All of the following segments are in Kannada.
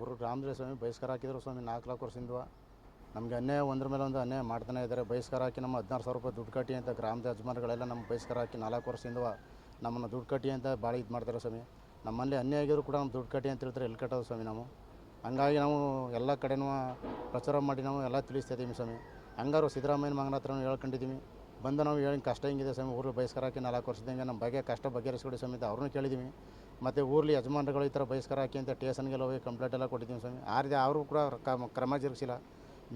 ಊರು ರಾಮದೇವ ಸ್ವಾಮಿ ಬಹಿಷ್ಕಾರ ಹಾಕಿದ್ರು ಸ್ವಾಮಿ, ನಾಲ್ಕು ನಾಲ್ಕು ವರ್ಷದಿಂದ ನಮಗೆ ಅನ್ಯಾಯ ಒಂದ್ರ ಮೇಲೆ ಒಂದು ಅನ್ಯಾಯ ಮಾಡ್ತಾನೆ ಇದ್ದಾರೆ ಬಹಿಷ್ಕಾರ ಹಾಕಿ ನಮ್ಮ ಹದಿನಾರು ಸಾವಿರ ರೂಪಾಯಿ ದುಡ್ಡು ಕಟ್ಟಿ ಅಂತ ಗ್ರಾಮದ ಯಜಮಾನಗಳೆಲ್ಲ ನಮ್ಮ ಬಹಿಷ್ಕಾರ ಹಾಕಿ ನಾಲ್ಕು ವರ್ಷದಿಂದ ನಮ್ಮನ್ನು ದುಡ್ಡು ಕಟ್ಟಿ ಅಂತ ಭಾಳ ಇದು ಮಾಡ್ತಾರೆ ಸ್ವಾಮಿ. ನಮ್ಮಲ್ಲಿ ಅನ್ಯಾಯ ಆಗಿದ್ರು ಕೂಡ ನಮ್ಮ ದುಡ್ಡು ಕಟ್ಟಿ ಅಂತ ಹೇಳ್ತಾರೆ, ಎಲ್ಲಿ ಕಟ್ಟೋದು ಸ್ವಾಮಿ ನಾವು? ಹಂಗಾಗಿ ನಾವು ಎಲ್ಲ ಕಡೆನೂ ಪ್ರಚಾರ ಮಾಡಿ ನಾವು ಎಲ್ಲ ತಿಳಿಸ್ತಾ ಇದ್ದೀವಿ ಸ್ವಾಮಿ. ಹಂಗಾರು ಸಿದ್ದರಾಮಯ್ಯನ ಮಗನ ಹತ್ರ ಹೇಳ್ಕೊಂಡಿದ್ದೀವಿ. ಬಂದು ನಾವು ಹೇಳಿ ಕಷ್ಟ ಹಿಂಗಿದೆ ಸ್ವಾಮಿ ಊರು ಬಯಸ್ಕರಾಕಿ ನಾಲ್ಕು ವರ್ಷದಿಂದ ನಮ್ಮ ಬಗ್ಗೆ ಕಷ್ಟ ಬಗೆಹರಿಸ್ಕೊಡಿ ಸಮೇತ ಅವ್ರನ್ನೂ ಕೇಳಿದ್ದೀವಿ ಮತ್ತು ಊರಲ್ಲಿ ಯಜಮಾನರುಗಳು ಈ ಥರ ಬಹಿಷ್ಕಾರ ಹಾಕಿ ಅಂತ ಟೇಷನ್ಗೆಲ್ಲ ಹೋಗಿ ಕಂಪ್ಲೇಂಟ್ ಎಲ್ಲ ಕೊಟ್ಟಿದ್ದೀವಿ ಸ್ವಾಮಿ. ಆರ್ದೆ ಅವರು ಕೂಡ ಕ್ರಮ ಜರುಗಿಸಿಲ್ಲ.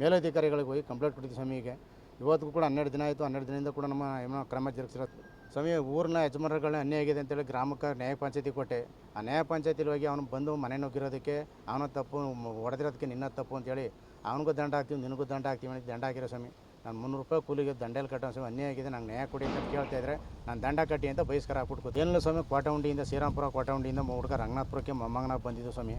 ಮೇಲಧಿಕಾರಿಗಳಿಗೆ ಹೋಗಿ ಕಂಪ್ಲೇಂಟ್ ಕೊಟ್ಟಿದ್ದೀವಿ ಸ್ವಾಮಿಗೆ ಈಗ ಇವತ್ತಿಗೂ ಕೂಡ ಹನ್ನೆರಡು ದಿನ ಆಯಿತು, ಹನ್ನೆರಡು ದಿನದಿಂದ ಕೂಡ ನಮ್ಮ ಏನೋ ಕ್ರಮ ಜರುಗಿಸಿರೋ ಸ್ವಾಮಿ, ಊರಿನ ಯಜಮಾನರುಗಳನ್ನ ಅನ್ಯಾಯ ಆಗಿದೆ ಅಂತೇಳಿ ಗ್ರಾಮಕ್ಕೆ ನ್ಯಾಯ ಪಂಚಾಯತಿ ಕೊಟ್ಟೆ. ಆ ನ್ಯಾಯ ಪಂಚಾಯತಿಲಿ ಹೋಗಿ ಅವನು ಬಂದು ಮನೆ ನುಗ್ಗಿರೋದಕ್ಕೆ, ಅವನ ತಪ್ಪು ಹೊಡೆದಿರೋದಕ್ಕೆ ನಿನ್ನ ತಪ್ಪು ಅಂತೇಳಿ ಅವನಿಗೂ ದಂಡ ಹಾಕ್ತೀವಿ, ನಿನಗೂ ದಂಡ ಹಾಕ್ತೀವಿ ಅಂತ ದಂಡ ಹಾಕಿರೋ ಸ್ವಾಮಿ. ನಾನು ಮುನ್ನೂರು ರೂಪಾಯಿ ಕೂಲಿಗೆ ದಂಡೆಯಲ್ಲಿ ಕಟ್ಟೋ ಸ್ವಾಮಿ, ಅನ್ಯಾಯ ಆಗಿದೆ, ನಂಗೆ ನ್ಯಾಯ ಕೊಡಿ ಅಂತ ಕೇಳ್ತಾ ಇದ್ರೆ ನಾನು ದಂಡ ಕಟ್ಟಿ ಅಂತ ಬಹಿಷ್ಕಾರ ಹಾಕ್ಬಿಟ್ಟು ಏನಿಲ್ಲ ಸ್ವಾಮಿ ಕೋಟಗುಂಡಿಯಿಂದ ಶ್ರೀರಾಮ್ಪುರ ಕೋಟಗುಂಡಿಯಿಂದ ಹುಡುಗ ರಂಗನಾಥಪುರಕ್ಕೆ ಮೊಮ್ಮಗನ ಬಂದಿದ್ದು ಸ್ವಾಮಿ.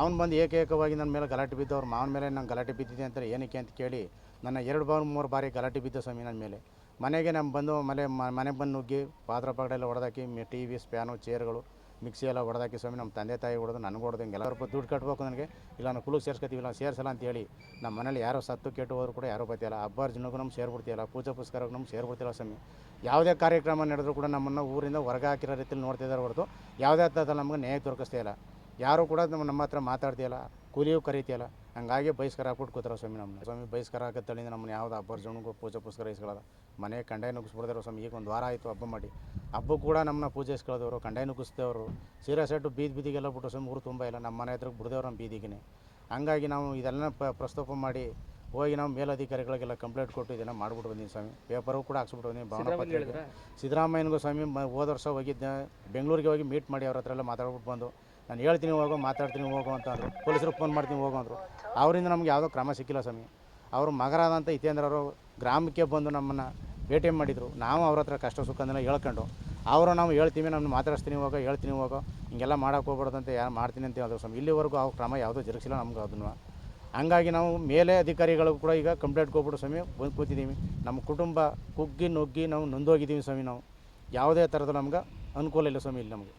ಅವ್ನು ಬಂದು ಏಕೈಕವಾಗಿ ನನ್ನ ಮೇಲೆ ಗಲಾಟೆ ಬಿದ್ದು ಅವ್ರ ಮಾವನ ಮೇಲೆ ನಂಗೆ ಗಲಾಟೆ ಬಿದ್ದಿದೆ ಅಂತಾರೆ ಏನಕ್ಕೆ ಅಂತ ಕೇಳಿ ನನ್ನ ಎರಡು ಬಾರಿ ಮೂರು ಬಾರಿ ಗಲಾಟೆ ಬಿದ್ದ ಸ್ವಾಮಿ ನನ್ನ ಮೇಲೆ. ಮನೆಗೆ ನಮ್ಮ ಬಂದು ಮನೆ ಮನೆಗೆ ಬಂದು ನುಗ್ಗಿ ಪಾತ್ರ ಪಗಡೆಲ್ಲ ಹೊಡೆದಾಕಿ ಟಿ ವಿ, ಸ್ಪ್ಯಾನು, ಚೇರ್ಗಳು ಮಿಕ್ಸಿ ಎಲ್ಲ ಹೊಡೆದಾಕಿ ಸ್ವಾಮಿ, ನಮ್ಮ ತಂದೆ ತಾಯಿ ಹೊಡೆದು ನನಗೆ ಹೊಡೆದು ಹಿಂಗೆಲ್ಲ ರೂಪಾಯಿ ದುಡ್ಡು ಕಟ್ಟಬೇಕು ನನಗೆ. ಇಲ್ಲ, ನಾನು ಕುಲಕ್ಕೆ ಸೇರ್ಸ್ಕೊತೀವಿ, ಇಲ್ಲ, ಸೇರ್ಸಲ್ಲ ಅಂತ ಹೇಳಿ ನಮ್ಮ ಮನೇಲಿ ಯಾರೋ ಸತ್ತು ಕೆಟ್ಟು ಹೋದ್ರು ಕೂಡ ಯಾರೋ ಬತ್ತಿಲ್ಲ ಹಬ್ಬ ಜನಕ್ಕೂ ನಮ್ಗೆ ಸೇರ್ಬಿಡ್ತಿಲ್ಲ, ಪೂಜೆ ಪುಸ್ತಕಕ್ಕೆ ನಮ್ಗೆ ಸೇರ್ಬಿಡ್ತಿಲ್ಲ ಸ್ವಾಮಿ. ಯಾವುದೇ ಕಾರ್ಯಕ್ರಮ ನಡೆದ್ರು ಕೂಡ ನಮ್ಮನ್ನು ಊರಿಂದ ಹೊರಗೆ ಹಾಕಿರೋ ರೀತಿಯಲ್ಲಿ ನೋಡ್ತಿದ್ದಾರೆ ಹೊರತು ಯಾವುದೇ ಅರ್ಥದಲ್ಲಿ ನಮ್ಗೆ ನ್ಯಾಯ ದೊರಕಿಸ್ತಾ ಇಲ್ಲ. ಯಾರು ಕೂಡ ನಮ್ಮ ನಮ್ಮ ಹತ್ರ ಮಾತಾಡ್ತಿಲ್ಲ ಕೂಲಿಯೂ ಕರೀತಿಯಲ್ಲ ಹಂಗಾಗಿ ಬಹಿಷ್ಕಾರ ಹಾಕ್ಬಿಟ್ಟು ಸ್ವಾಮಿ ನಮ್ಮ ಸ್ವಾಮಿ, ಬಹಿಷ್ಕಾರ ಹಾಕತ್ತಳಿಂದ ನಮ್ಮನ್ನ ಯಾವ್ದು ಹಬ್ಬ ಜನಗೂ ಪೂಜೆ ಪುಸ್ತಕ ಇಸ್ಕೊಳ್ಳೋದು. ಮನೆ ಕಂಡಾಯ ನುಗ್ಗಿಸ್ಬಿಡ್ದಾರೆ ಸ್ವಾಮಿ, ಈಗ ಒಂದು ವಾರ ಆಯಿತು ಹಬ್ಬ ಮಾಡಿ. ಹಬ್ಬಕ್ಕೆ ಕೂಡ ನಮ್ಮನ್ನ ಪೂಜೆ ಇಸ್ಕೊಳ್ಳೋದವರು ಕಂಡಾಯ ನುಗ್ಗಿಸ್ದೇವರು ಸೀರೆ ಸೆಟ್ಟು ಬೀದಿ ಬೀದಿಗೆಲ್ಲ ಬಿಟ್ಟು ಸ್ವಾಮಿ ಊರು ತುಂಬ ಇಲ್ಲ ನಮ್ಮ ಮನೆ ಹತ್ರ ಬಿಡ್ದೇವ್ರು ನಮ್ಮ ಬೀದಿಗೆ ಹಂಗಾಗಿ ನಾವು ಇದೆಲ್ಲ ಪ ಪ್ರಸ್ತಾಪ ಮಾಡಿ ಹೋಗಿ ನಾವು ಮೇಲಧಿಕಾರಿಗಳಿಗೆಲ್ಲ ಕಂಪ್ಲೇಂಟ್ ಕೊಟ್ಟು ಇದನ್ನು ಮಾಡ್ಬಿಟ್ಟು ಬಂದೀನಿ ಸ್ವಾಮಿ. ಪೇಪರು ಕೂಡ ಹಾಕ್ಸ್ಬಿಟ್ಟು ಬಂದೀನಿ ಭಾವನಾ ಪತ್ರಿಕೆ ಸಿದ್ದರಾಮಯ್ಯನಿಗೂ ಸ್ವಾಮಿ ಮ- ಹೋದ ವರ್ಷ ಹೋಗಿದ್ದೆ. ಬೆಂಗಳೂರಿಗೆ ಹೋಗಿ ಮೀಟ್ ಮಾಡಿ ಅವ್ರ ಹತ್ರ ಎಲ್ಲ ಮಾತಾಡ್ಬಿಟ್ಟು ಬಂದು ನಾನು ಹೇಳ್ತೀನಿ ಹೋಗೋ ಮಾತಾಡ್ತೀನಿ ಹೋಗೋ ಅಂತ ಅಂದರು ಪೊಲೀಸರು ಫೋನ್ ಮಾಡ್ತೀನಿ ಹೋಗೋ ಅಂದರು. ಅವರಿಂದ ನಮ್ಗೆ ಯಾವುದೋ ಕ್ರಮ ಸಿಕ್ಕಿಲ್ಲ ಸ್ವಾಮಿ. ಅವರು ಮಗರಾದಂಥ ಹಿತೇಂದ್ರ ಅವರು ಗ್ರಾಮಕ್ಕೆ ಬಂದು ನಮ್ಮನ್ನು ಭೇಟಿ ಮಾಡಿದರು. ನಾವು ಅವ್ರ ಹತ್ರ ಕಷ್ಟ ಸುಖನೆಲ್ಲ ಹೇಳ್ಕೊಂಡು ಅವರು ನಾವು ಹೇಳ್ತೀವಿ ನಾನು ಮಾತಾಡಿಸ್ತೀನಿ, ಹೋಗೋ, ಹೇಳ್ತೀನಿ, ಹೋಗೋ. ಹಿಂಗೆಲ್ಲ ಮಾಡೋಕೆ ಹೋಗ್ಬಾರ್ದು ಅಂತ ಯಾರು ಮಾಡ್ತೀನಿ ಅಂತ ಹೇಳಿದ್ರು ಸ್ವಾಮಿ ಇಲ್ಲಿವರೆಗೂ ಆ ಕ್ರಮ ಯಾವುದೂ ಜರುಗಿಸಿಲ್ಲ ನಮ್ಗೆ ಅದನ್ನು. ಹಂಗಾಗಿ ನಾವು ಮೇಲೆ ಅಧಿಕಾರಿಗಳಿಗೂ ಕೂಡ ಈಗ ಕಂಪ್ಲೇಂಟ್ ಹೋಗ್ಬಿಟ್ಟು ಸ್ವಾಮಿ, ಬಂದು ಕೂತಿದ್ದೀವಿ ನಮ್ಮ ಕುಟುಂಬ ಕುಗ್ಗಿ ನುಗ್ಗಿ ನಾವು ನೊಂದೋಗಿದ್ದೀವಿ ಸ್ವಾಮಿ ನಾವು. ಯಾವುದೇ ಥರದ ನಮ್ಗೆ ಅನುಕೂಲ ಇಲ್ಲ ಸ್ವಾಮಿ ಇಲ್ಲಿ ನಮಗೆ.